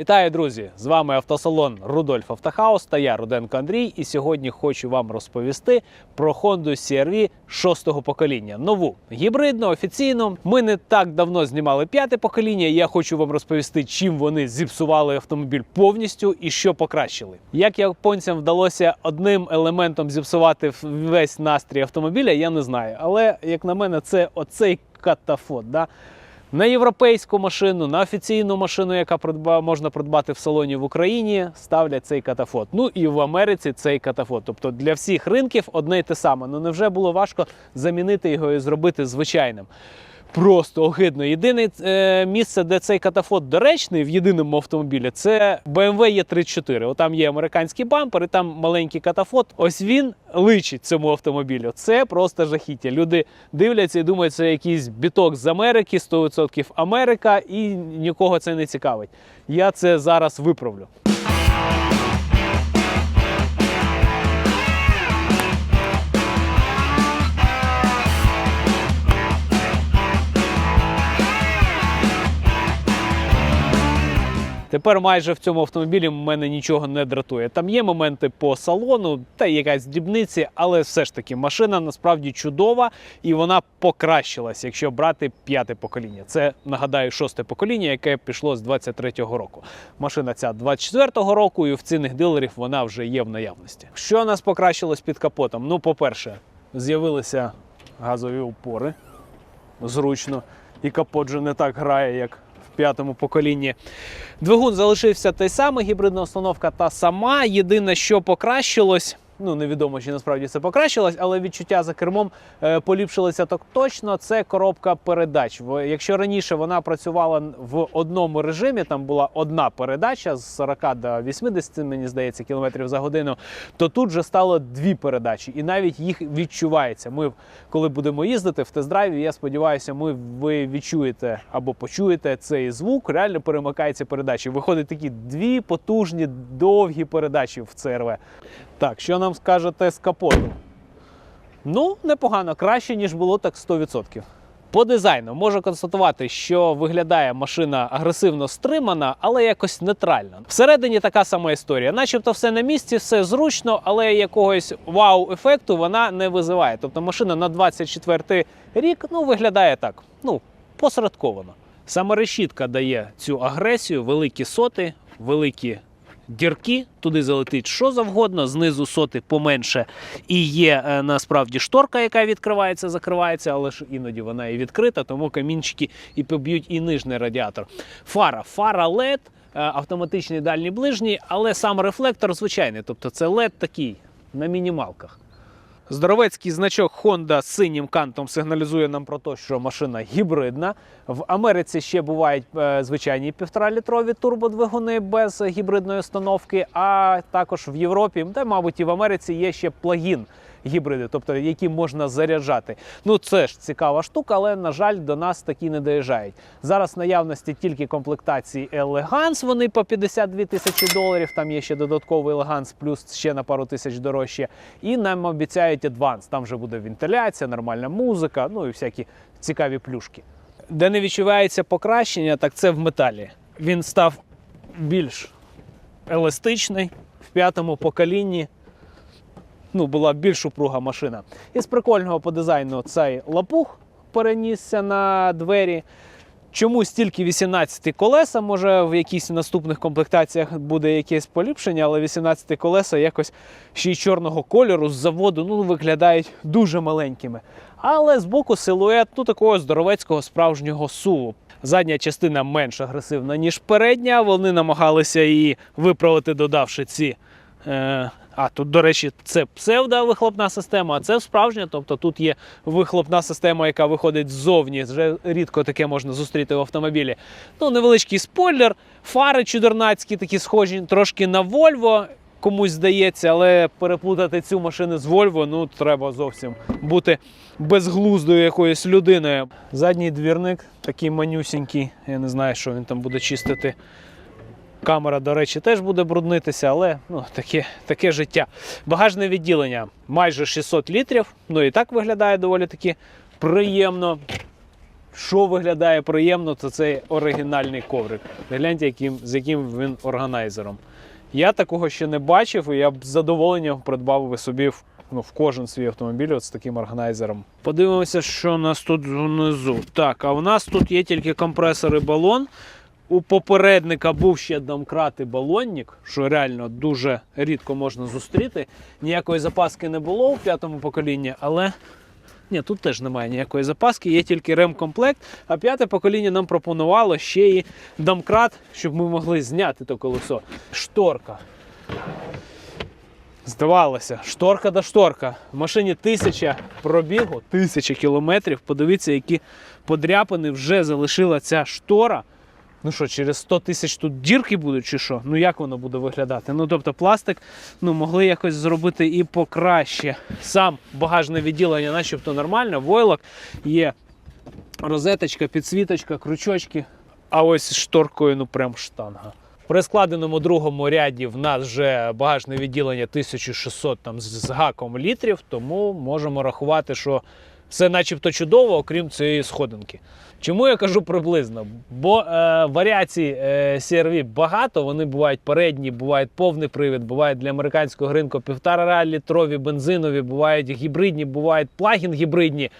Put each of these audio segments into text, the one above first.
Вітаю, друзі! З вами автосалон Рудольф Автохаус та я Руденко Андрій. І сьогодні хочу вам розповісти про Honda CR-V 6-го покоління. Нову гібридну, офіційну. Ми не так давно знімали п'яте покоління. Я хочу вам розповісти, чим вони зіпсували автомобіль повністю і що покращили. Як японцям вдалося одним елементом зіпсувати весь настрій автомобіля, я не знаю. Але як на мене, це оцей катафот. Да? На європейську машину, на офіційну машину, яка можна придбати в салоні в Україні, ставлять цей катафот. Ну і в Америці цей катафот. Тобто для всіх ринків одне й те саме. Ну невже було важко замінити його і зробити звичайним? Просто огидно. Єдине е, місце, де цей катафот доречний в єдиному автомобілі, це BMW E34. Отам є американський бампер, і там маленький катафот. Ось він личить цьому автомобілю. Це просто жахіття. Люди дивляться і думають, це якийсь біток з Америки, 100% Америка, і нікого це не цікавить. Я це зараз виправлю. Тепер майже в цьому автомобілі мене нічого не дратує. Там є моменти по салону та якась дрібниці, але все ж таки машина насправді чудова і вона покращилась, якщо брати п'яте покоління. Це нагадаю шосте покоління, яке пішло з 23-го року. Машина ця 24-го року, і в цінних дилерів вона вже є в наявності. Що у нас покращилось під капотом? Ну, по-перше, з'явилися газові упори зручно, і капот же не так грає, як п'ятому поколінні. Двигун залишився той самий, гібридна установка та сама. Єдине, що покращилось. Ну, невідомо, чи насправді це покращилось, але відчуття за кермом е, поліпшилося так точно. Це коробка передач. Якщо раніше вона працювала в одному режимі, там була одна передача з 40 до 80, мені здається, кілометрів за годину, то тут вже стало дві передачі, і навіть їх відчувається. Ми, коли будемо їздити в тест-драйві, я сподіваюся, ми ви відчуєте або почуєте цей звук. Реально перемикаються передачі. Виходить такі дві потужні довгі передачі в ЦРВ. Так, що нам скажете з капоту? Ну, непогано, краще, ніж було, так 100%. По дизайну можу констатувати, що виглядає машина агресивно стримана, але якось нейтрально. Всередині така сама історія, начебто все на місці, все зручно, але якогось вау-ефекту вона не визиває. Тобто машина на 24 рік ну, виглядає так, ну, посередковано. Саме решітка дає цю агресію, великі соти, великі дірки, туди залетить що завгодно, знизу соти поменше. І є е, насправді шторка, яка відкривається, закривається, але ж іноді вона і відкрита, тому камінчики і поб'ють і нижній радіатор. Фара, фара LED, е, автоматичний дальній ближній, але сам рефлектор звичайний, тобто це LED такий на мінімалках. Здоровецький значок Honda синім кантом сигналізує нам про те, що машина гібридна. В Америці ще бувають е, звичайні півторалітрові турбодвигуни без гібридної установки, а також в Європі, та мабуть і в Америці є ще плагін гібриди, тобто які можна заряджати. Ну це ж цікава штука, але на жаль, до нас такі не доїжджають. Зараз наявності тільки комплектації Elegance, вони по 52 тисячі доларів. Там є ще додатковий Elegance, плюс ще на пару тисяч дорожче. І нам обіцяють Advance. Там вже буде вентиляція, нормальна музика, ну і всякі цікаві плюшки. Де не відчувається покращення, так це в металі. Він став більш еластичний в п'ятому поколінні ну, була більш упруга машина. Із прикольного по дизайну цей лапух перенісся на двері. Чомусь тільки 18 колеса, може в якісь наступних комплектаціях буде якесь поліпшення, але 18 колеса якось ще й чорного кольору з заводу ну, виглядають дуже маленькими. Але збоку силует ну, такого здоровецького справжнього суву. Задня частина менш агресивна, ніж передня. Вони намагалися її виправити, додавши ці. Е, а тут, до речі, це псевдовихлопна система, а це справжня. Тобто тут є вихлопна система, яка виходить ззовні. Вже рідко таке можна зустріти в автомобілі. Ну, невеличкий спойлер, фари чудернацькі, такі схожі трошки на Volvo. Комусь здається, але переплутати цю машину з Volvo, ну треба зовсім бути безглуздою якоюсь людиною. Задній двірник такий манюсінький. Я не знаю, що він там буде чистити. Камера, до речі, теж буде бруднитися, але ну, таке, таке життя. Багажне відділення майже 600 літрів. Ну і так виглядає доволі таки приємно. що виглядає приємно, то цей оригінальний коврик. Гляньте, яким, з яким він органайзером. Я такого ще не бачив, і я б з задоволенням придбав би собі в, ну, в кожен свій автомобіль от з таким органайзером. Подивимося, що у нас тут внизу. Так, а у нас тут є тільки компресор і балон. У попередника був ще домкрат і балонник, що реально дуже рідко можна зустріти. Ніякої запаски не було у п'ятому поколінні, але ні, тут теж немає ніякої запаски, є тільки ремкомплект. А п'яте покоління нам пропонувало ще і домкрат, щоб ми могли зняти то колесо. Шторка. Здавалося, шторка до шторка. В машині тисяча пробігу, тисяча кілометрів. Подивіться, які подряпини вже залишила ця штора. Ну що, через 100 тисяч тут дірки будуть, чи що? Ну як воно буде виглядати? Ну тобто пластик ну, могли якось зробити і покраще. Сам багажне відділення, начебто нормально, войлок є розеточка, підсвіточка, крючочки. А ось шторкою, ну прям штанга. При складеному другому ряді в нас вже багажне відділення 1600 там, з гаком літрів, тому можемо рахувати, що все начебто чудово, окрім цієї сходинки. Чому я кажу приблизно? Бо е, варіацій е, CRV багато, вони бувають передні, бувають повний привід, бувають для американського ринку півтора літрові, бензинові, бувають гібридні, бувають плагін гібридні.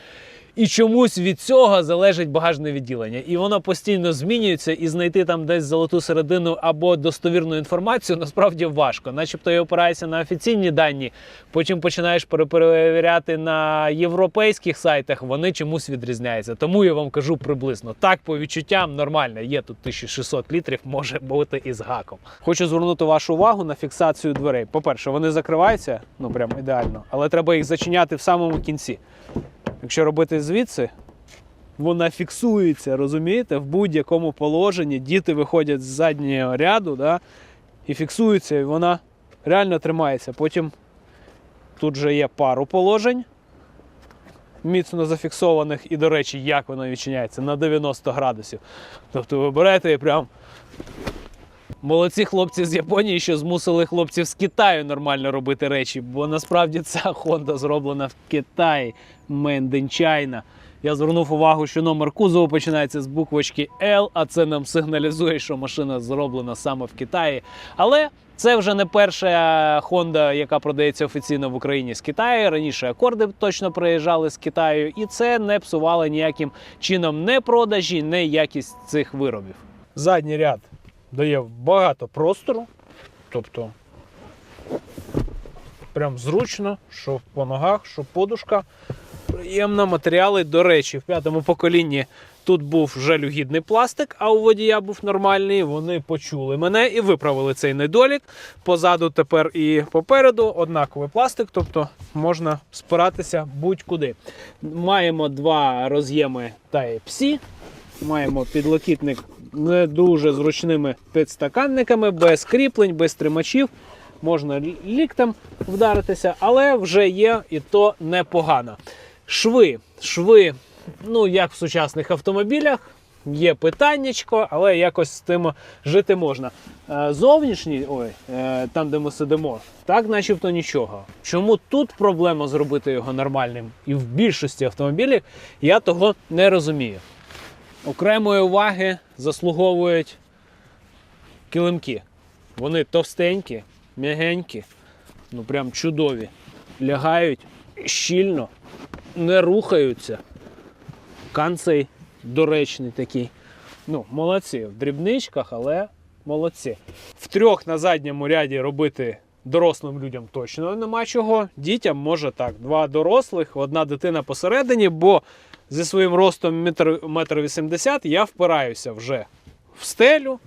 І чомусь від цього залежить багажне відділення. І воно постійно змінюється, і знайти там десь золоту середину або достовірну інформацію насправді важко. Начебто я опираюся на офіційні дані, потім починаєш перепровіряти на європейських сайтах, вони чомусь відрізняються. Тому я вам кажу приблизно. Так, по відчуттям нормально. Є тут 1600 літрів, може бути і з гаком. Хочу звернути вашу увагу на фіксацію дверей. По-перше, вони закриваються, ну прям ідеально, але треба їх зачиняти в самому кінці. Якщо робити звідси, вона фіксується, розумієте, в будь-якому положенні. Діти виходять з заднього ряду да, і фіксуються, і вона реально тримається. Потім тут же є пару положень, міцно зафіксованих, і, до речі, як воно відчиняється на 90 градусів. Тобто ви берете і прям. Молодці хлопці з Японії, що змусили хлопців з Китаю нормально робити речі, бо насправді ця Honda зроблена в Китаї, Made in China. Я звернув увагу, що номер кузову починається з буквочки L, а це нам сигналізує, що машина зроблена саме в Китаї. Але це вже не перша Honda, яка продається офіційно в Україні з Китаю. Раніше акорди точно приїжджали з Китаю, і це не псувало ніяким чином не продажі, не якість цих виробів. Задній ряд дає багато простору, тобто прям зручно, що по ногах, що подушка. Приємно матеріали. До речі, в п'ятому поколінні тут був жалюгідний пластик, а у водія був нормальний. Вони почули мене і виправили цей недолік. Позаду тепер і попереду однаковий пластик, тобто можна спиратися будь-куди. Маємо два роз'єми Type-C. Маємо підлокітник не дуже зручними підстаканниками, без кріплень, без тримачів. Можна ліктем вдаритися, але вже є і то непогано. Шви. Шви, ну як в сучасних автомобілях, є питаннячко, але якось з тим жити можна. Е, Зовнішній, ой, е, там, де ми сидимо, так начебто нічого. Чому тут проблема зробити його нормальним? І в більшості автомобілів я того не розумію. Окремої уваги заслуговують килимки. Вони товстенькі, м'ягенькі, ну прям чудові. Лягають щільно, не рухаються. Канцей доречний такий. Ну, молодці. В дрібничках, але молодці. В трьох на задньому ряді робити дорослим людям точно нема чого. Дітям може так. Два дорослих, одна дитина посередині, бо зі своїм ростом метр, метр вісімдесят я впираюся вже в стелю.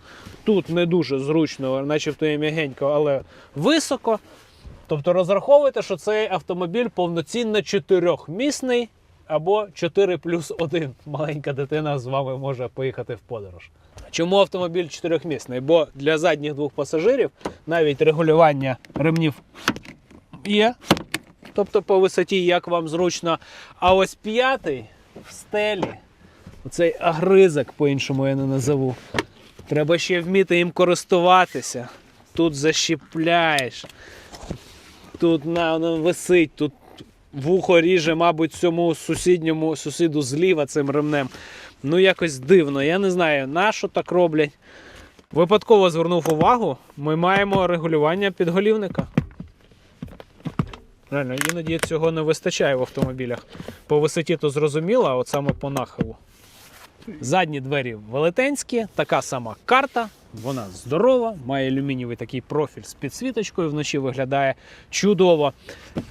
Тут не дуже зручно, начебто і м'ягенько, але високо. Тобто розраховуйте, що цей автомобіль повноцінно чотирьохмісний або 4 плюс 1. Маленька дитина з вами може поїхати в подорож. Чому автомобіль чотирьохмісний? Бо для задніх двох пасажирів навіть регулювання ремнів є. Тобто по висоті, як вам зручно. А ось п'ятий в стелі. Оцей агризок, по-іншому я не назову. Треба ще вміти їм користуватися. Тут защіпляєш, тут на, воно висить, тут вухо ріже, мабуть, цьому сусідньому сусіду зліва цим ремнем. Ну, якось дивно. Я не знаю, на що так роблять. Випадково звернув увагу, ми маємо регулювання підголівника. Реально, іноді цього не вистачає в автомобілях. По висоті то зрозуміло, а от саме по нахилу. Задні двері велетенські, така сама карта, вона здорова, має алюмінієвий такий профіль з підсвіточкою, вночі виглядає чудово.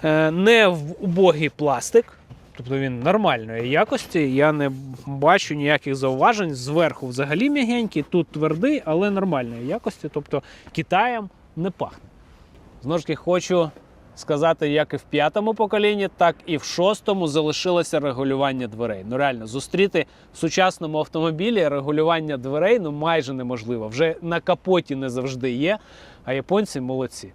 Е, Не в убогий пластик, тобто він нормальної якості. Я не бачу ніяких зауважень. Зверху взагалі м'ягенький, тут твердий, але нормальної якості. Тобто Китаєм не пахне. Знову ж таки, хочу сказати, як і в п'ятому поколінні, так і в шостому залишилося регулювання дверей. Ну реально, зустріти в сучасному автомобілі регулювання дверей ну майже неможливо. Вже на капоті не завжди є. А японці молодці.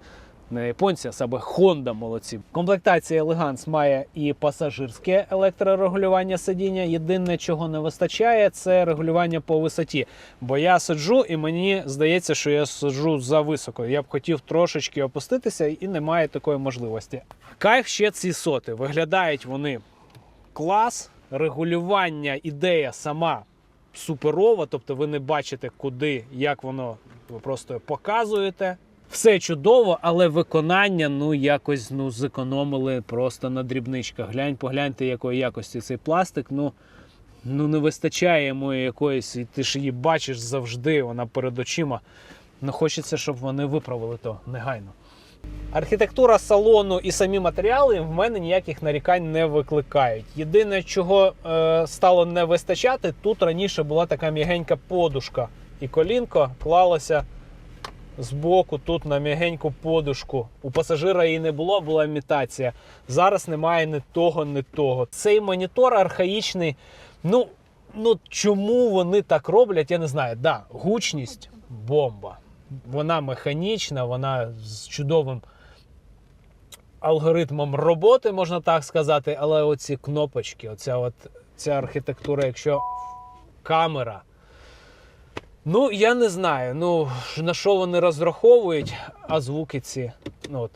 Не японці, а саме Honda молодці. Комплектація Elegance має і пасажирське електрорегулювання сидіння. Єдине, чого не вистачає, це регулювання по висоті. Бо я сиджу, і мені здається, що я сиджу за високо. Я б хотів трошечки опуститися, і немає такої можливості. Кайф ще ці соти. Виглядають вони клас, регулювання, ідея сама суперова, тобто ви не бачите, куди, як воно ви просто показуєте. Все чудово, але виконання ну якось ну зекономили просто на дрібничках. Глянь, погляньте, якої якості цей пластик. Ну, ну не вистачає йому якоїсь, і ти ж її бачиш завжди, вона перед очима. Ну хочеться, щоб вони виправили то негайно. Архітектура салону і самі матеріали в мене ніяких нарікань не викликають. Єдине, чого е, стало не вистачати, тут раніше була така м'ягенька подушка, і колінко клалося збоку тут на м'ягеньку подушку. У пасажира її не було, була імітація. Зараз немає ні того, ні того. Цей монітор архаїчний. Ну, ну чому вони так роблять, я не знаю. Да, гучність бомба. Вона механічна, вона з чудовим алгоритмом роботи, можна так сказати, але оці кнопочки, оця от ця архітектура, якщо камера. Ну, я не знаю. Ну, на що вони розраховують, а звуки ці. Ну, от.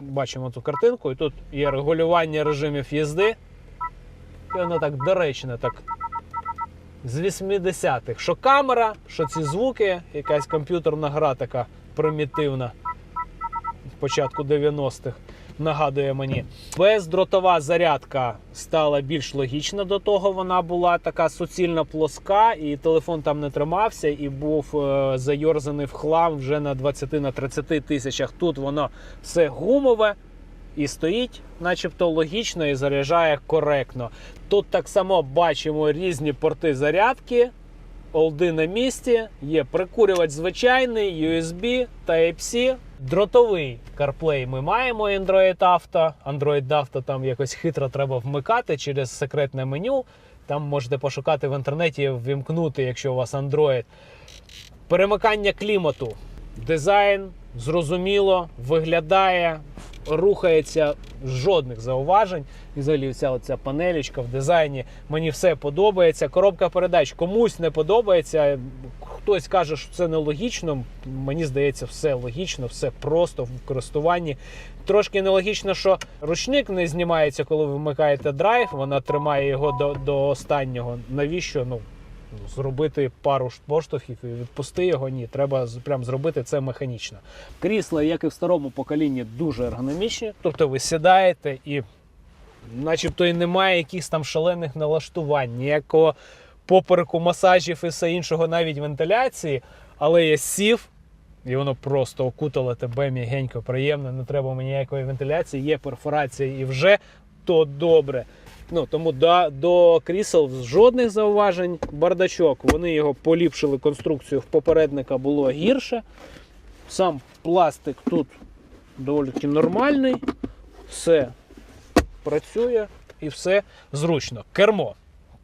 Бачимо ту картинку, і тут є регулювання режимів їзди. І воно так доречно, так. З 80-х. Що камера, що ці звуки, якась комп'ютерна гра така примітивна. Початку 90-х нагадує мені. Бездротова зарядка стала більш логічна до того. Вона була така суцільно плоска, і телефон там не тримався, і був е, зайорзаний в хлам вже на 20 на 30 тисячах. Тут воно все гумове і стоїть, начебто логічно, і заряджає коректно. Тут так само бачимо різні порти зарядки. Олди на місці, є прикурювач звичайний, USB, Type-C, дротовий CarPlay ми маємо Android Auto. Android Auto там якось хитро треба вмикати через секретне меню. Там можете пошукати в інтернеті, ввімкнути, якщо у вас Android. Перемикання клімату. Дизайн зрозуміло, виглядає, рухається жодних зауважень. І взагалі вся оця панелічка в дизайні. Мені все подобається. Коробка передач комусь не подобається. Хтось каже, що це нелогічно. Мені здається, все логічно, все просто в користуванні. Трошки нелогічно, що ручник не знімається, коли ви вмикаєте драйв. Вона тримає його до, до останнього. Навіщо? Ну, зробити пару поштовхів і відпусти його. Ні, треба прям зробити це механічно. Крісла, як і в старому поколінні, дуже ергономічні. Тобто ви сідаєте і, начебто, і немає якихось там шалених налаштувань, ніякого попереку масажів і все іншого, навіть вентиляції. Але я сів. І воно просто окутало тебе м'ягенько, приємно, не треба мені ніякої вентиляції, є перфорація і вже то добре. Ну, тому до, до крісел жодних зауважень. Бардачок, вони його поліпшили конструкцію в попередника було гірше. Сам пластик тут доволі нормальний. Все працює і все зручно. Кермо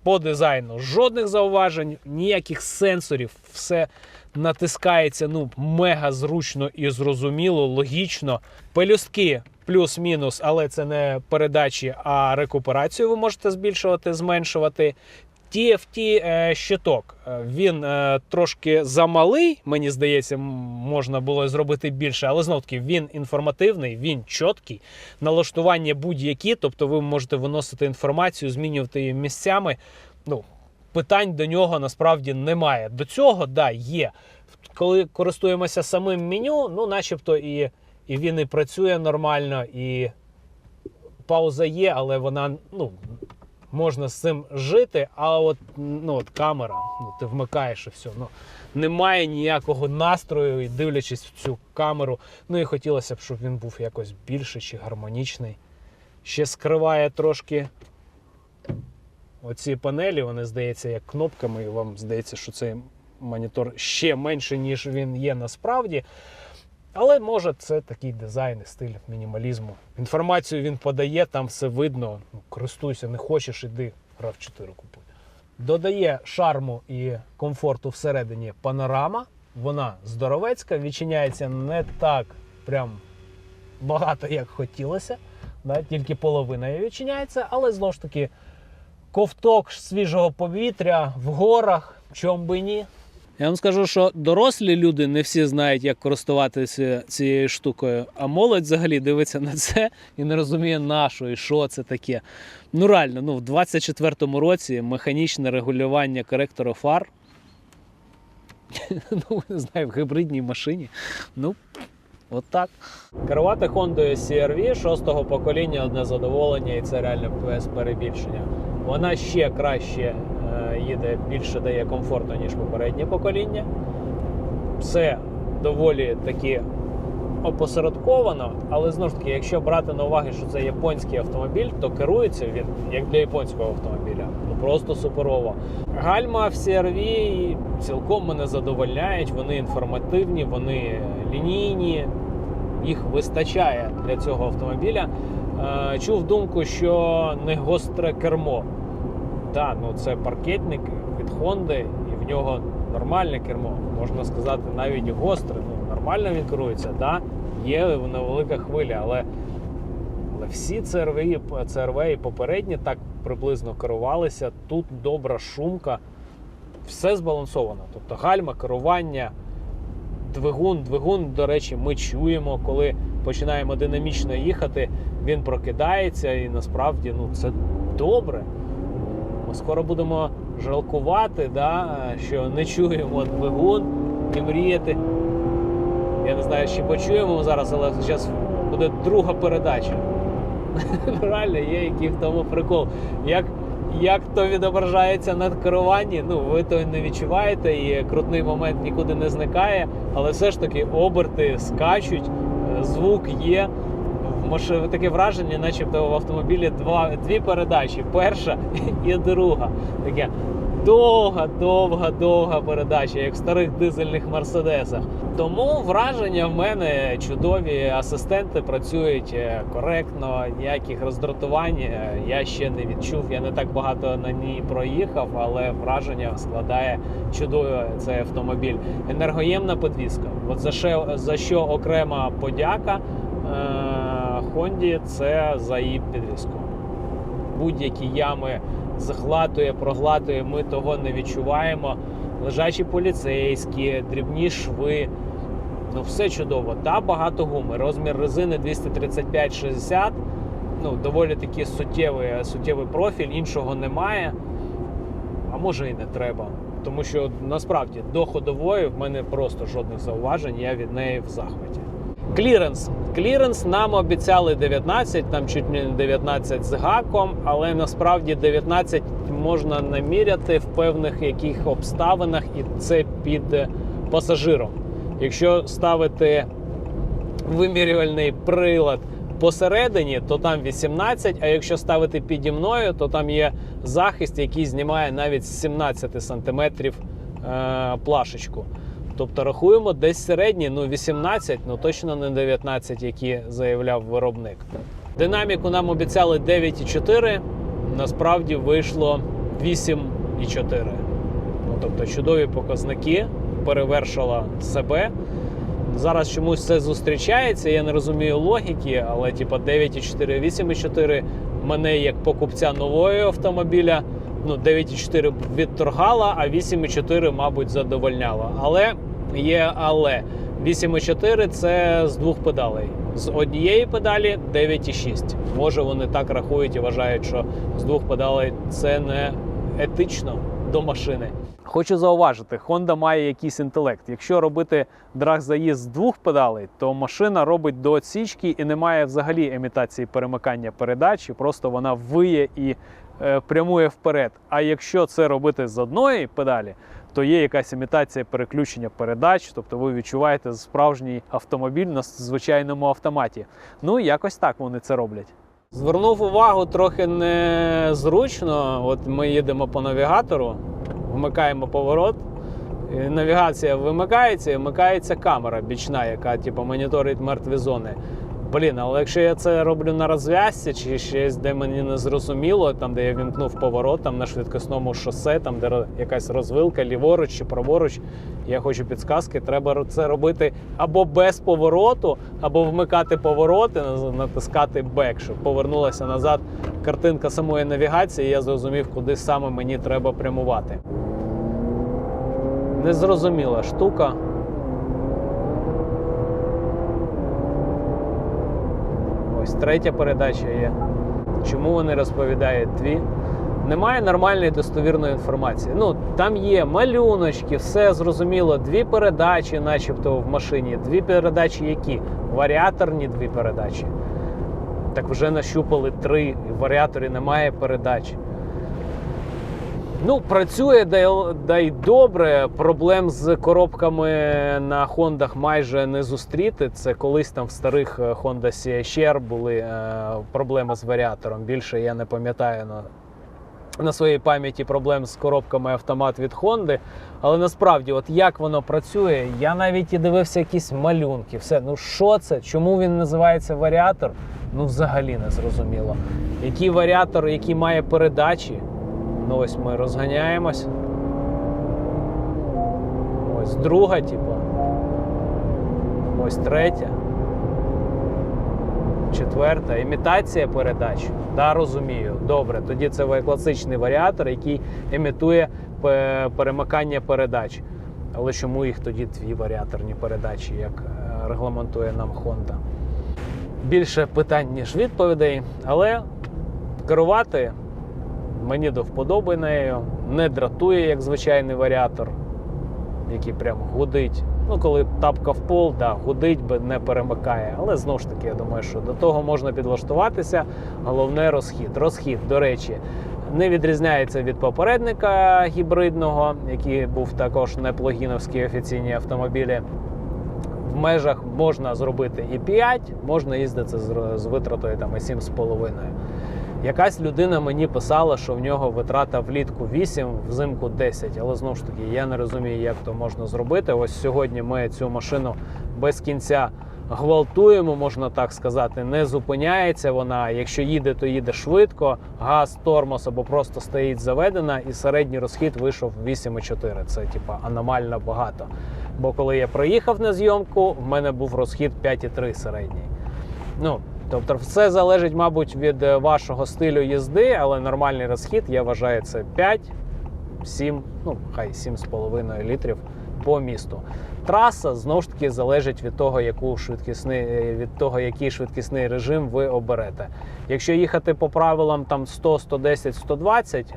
по дизайну жодних зауважень, ніяких сенсорів, все натискається ну, мега зручно і зрозуміло, логічно. Пелюстки плюс-мінус, але це не передачі, а рекуперацію ви можете збільшувати, зменшувати. TFT е, щиток. Е, Він е, трошки замалий, мені здається, можна було зробити більше, але знов таки він інформативний, він чіткий. Налаштування будь-які, тобто ви можете виносити інформацію, змінювати її місцями. Ну, питань до нього насправді немає. До цього, да, є. Коли користуємося самим меню, ну, начебто, і, і він і працює нормально, і пауза є, але вона ну, можна з цим жити. А от, ну, от камера, ну, ти вмикаєш і все. Ну, немає ніякого настрою, і дивлячись в цю камеру. Ну і хотілося б, щоб він був якось більший чи гармонічний. Ще скриває трошки оці панелі, вони здається, як кнопками, і вам здається, що цей монітор ще менше, ніж він є насправді. Але може це такий дизайн і стиль мінімалізму. Інформацію він подає, там все видно. Ну, користуйся, не хочеш, іди RAV 4 купуй. Додає шарму і комфорту всередині панорама. Вона здоровецька, відчиняється не так прям багато, як хотілося. Да? Тільки половина відчиняється, але знову ж таки ковток свіжого повітря в горах, чом би ні. Я вам скажу, що дорослі люди не всі знають, як користуватися цією штукою, а молодь взагалі дивиться на це і не розуміє на що і що це таке. Ну реально, ну в 24-му році механічне регулювання коректора фар. ну, не знаю, в гибридній машині. Ну, от так. Керувати Honda CR-V шостого покоління одне задоволення, і це реально без перебільшення. Вона ще краще їде, більше дає комфорту, ніж попереднє покоління. Все доволі таки опосередковано, але знову ж таки, якщо брати на увагу, що це японський автомобіль, то керується він як для японського автомобіля. Ну просто суперово. Гальма в CR-V цілком мене задовольняють, вони інформативні, вони лінійні, їх вистачає для цього автомобіля. Е, Чув думку, що не гостре кермо. Так, ну це паркетник від Honda, і в нього нормальне кермо. Можна сказати, навіть гостре. Ну, нормально він керується, да? є невелика хвиля, але, але всі CRV, CRV і попередні так приблизно керувалися. Тут добра шумка, все збалансовано. Тобто гальма, керування, двигун. Двигун, до речі, ми чуємо, коли починаємо динамічно їхати, він прокидається і насправді ну, це добре. Ми скоро будемо жалкувати, да, що не чуємо двигун і мріяти. Я не знаю, чи почуємо зараз, але зараз буде друга передача. Реально є який в тому прикол. Як, як то відображається на керуванні, ну ви то не відчуваєте, і крутний момент нікуди не зникає, але все ж таки оберти скачуть, е, звук є. Машині таке враження, начебто в автомобілі два, дві передачі: перша і друга. Таке довга, довга, довга передача, як в старих дизельних мерседесах. Тому враження в мене чудові. Асистенти працюють е, коректно, ніяких роздратувань е, я ще не відчув. Я не так багато на ній проїхав, але враження складає чудове цей автомобіль. Енергоємна підвізка. От за що, за що окрема подяка. Е, Хонді це за її підвіску. Будь-які ями захлатує, проглатує, ми того не відчуваємо. Лежачі поліцейські, дрібні шви. Ну, все чудово. Та багато гуми. Розмір резини 235-60. Ну, доволі таки суттєвий, суттєвий профіль, іншого немає. А може і не треба. Тому що насправді до ходової в мене просто жодних зауважень, я від неї в захваті. Кліренс. Кліренс нам обіцяли 19, там чуть не 19 з гаком, але насправді 19 можна наміряти в певних яких обставинах, і це під е, пасажиром. Якщо ставити вимірювальний прилад посередині, то там 18, а якщо ставити піді мною, то там є захист, який знімає навіть з 17 сантиметрів е, плашечку. Тобто рахуємо десь середні, ну 18, ну точно не 19, які заявляв виробник. Динаміку нам обіцяли 9,4, насправді вийшло 8,4. Ну, тобто чудові показники, перевершила себе. Зараз чомусь це зустрічається, я не розумію логіки, але типа 9,4, 8,4 мене як покупця нового автомобіля ну, 9,4 відторгала, а 8,4, мабуть, задовольняла. Але є але. 8,4 це з двох педалей. З однієї педалі 9,6. Може, вони так рахують і вважають, що з двох педалей це не етично до машини. Хочу зауважити, Honda має якийсь інтелект. Якщо робити драг-заїзд з двох педалей, то машина робить до отсічки і не має взагалі емітації перемикання передач, і просто вона виє і прямує вперед. А якщо це робити з одної педалі, то є якась імітація переключення передач, тобто ви відчуваєте справжній автомобіль на звичайному автоматі. Ну, якось так вони це роблять. Звернув увагу трохи незручно. От ми їдемо по навігатору, вмикаємо поворот. Навігація вимикається і вмикається камера бічна, яка типу, моніторить мертві зони. Блін, але якщо я це роблю на розв'язці чи щось, де мені не зрозуміло, там де я вімкнув поворот, там на швидкісному шосе, там де якась розвилка, ліворуч чи праворуч, я хочу підсказки, треба це робити або без повороту, або вмикати повороти, натискати бек, щоб повернулася назад картинка самої навігації, і я зрозумів, куди саме мені треба прямувати. Незрозуміла штука. Ось третя передача є. Чому вони розповідають дві? Немає нормальної достовірної інформації. Ну, там є малюночки, все зрозуміло. Дві передачі, начебто, в машині. Дві передачі які? Варіаторні дві передачі. Так вже нащупали три. В варіаторі немає передач. Ну, працює да й, добре. Проблем з коробками на Хондах майже не зустріти. Це колись там в старих е, Honda CHR були е, проблеми з варіатором. Більше я не пам'ятаю на, на своїй пам'яті проблем з коробками автомат від Honda. Але насправді, от як воно працює, я навіть і дивився якісь малюнки. Все, ну що це? Чому він називається варіатор? Ну, взагалі не зрозуміло. Який варіатор, який має передачі? Ну ось ми розганяємось. Ось друга, типу. Ось третя. Четверта. Імітація передач. Да, розумію. Добре. Тоді це класичний варіатор, який імітує пе- перемикання передач. Але чому їх тоді дві варіаторні передачі, як е, регламентує нам Honda? Більше питань, ніж відповідей, але керувати Мені до вподоби нею, не дратує, як звичайний варіатор, який прям гудить. Ну, коли тапка в пол, да, гудить, бо не перемикає. Але знову ж таки, я думаю, що до того можна підлаштуватися. Головне розхід. Розхід, до речі, не відрізняється від попередника гібридного, який був також не плагіновські офіційні автомобілі. В межах можна зробити і 5, можна їздити з витратою там, і 7,5. Якась людина мені писала, що в нього витрата влітку 8, взимку 10. Але знову ж таки, я не розумію, як то можна зробити. Ось сьогодні ми цю машину без кінця гвалтуємо, можна так сказати. Не зупиняється вона. Якщо їде, то їде швидко. Газ, тормоз або просто стоїть заведена, і середній розхід вийшов 8,4. Це типа аномально багато. Бо коли я приїхав на зйомку, в мене був розхід 5,3 середній. Ну, Тобто, все залежить, мабуть, від е, вашого стилю їзди, але нормальний розхід, я вважаю, це 5, 7, ну хай 7,5 літрів по місту. Траса знову ж таки залежить від того, яку швидкісний, е, від того, який швидкісний режим ви оберете. Якщо їхати по правилам там 100, 110, 120,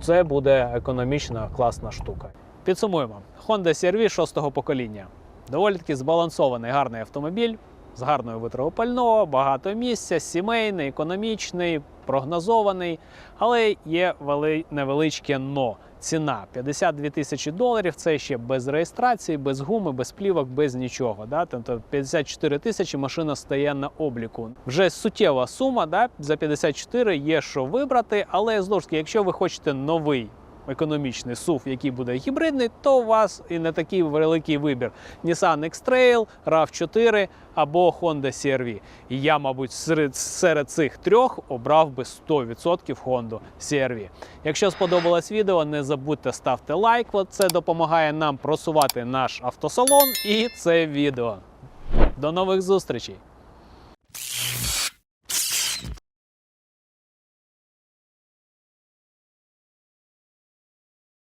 це буде економічна класна штука. Підсумуємо: Honda CR-V 6 покоління. Доволі таки збалансований гарний автомобіль з гарною витратою пального, багато місця, сімейний, економічний, прогнозований, але є вели- невеличке но. Ціна 52 тисячі доларів. Це ще без реєстрації, без гуми, без плівок, без нічого. Да? Тобто 54 тисячі машина стає на обліку. Вже суттєва сума. Да? За 54 є що вибрати, але знову ж таки, якщо ви хочете новий економічний SUV, який буде гібридний, то у вас і не такий великий вибір: Nissan X-Trail, RAV4 або Honda CR-V. І я, мабуть, серед, серед цих трьох обрав би 100% Honda CR-V. Якщо сподобалось відео, не забудьте ставити лайк. Це допомагає нам просувати наш автосалон і це відео. До нових зустрічей!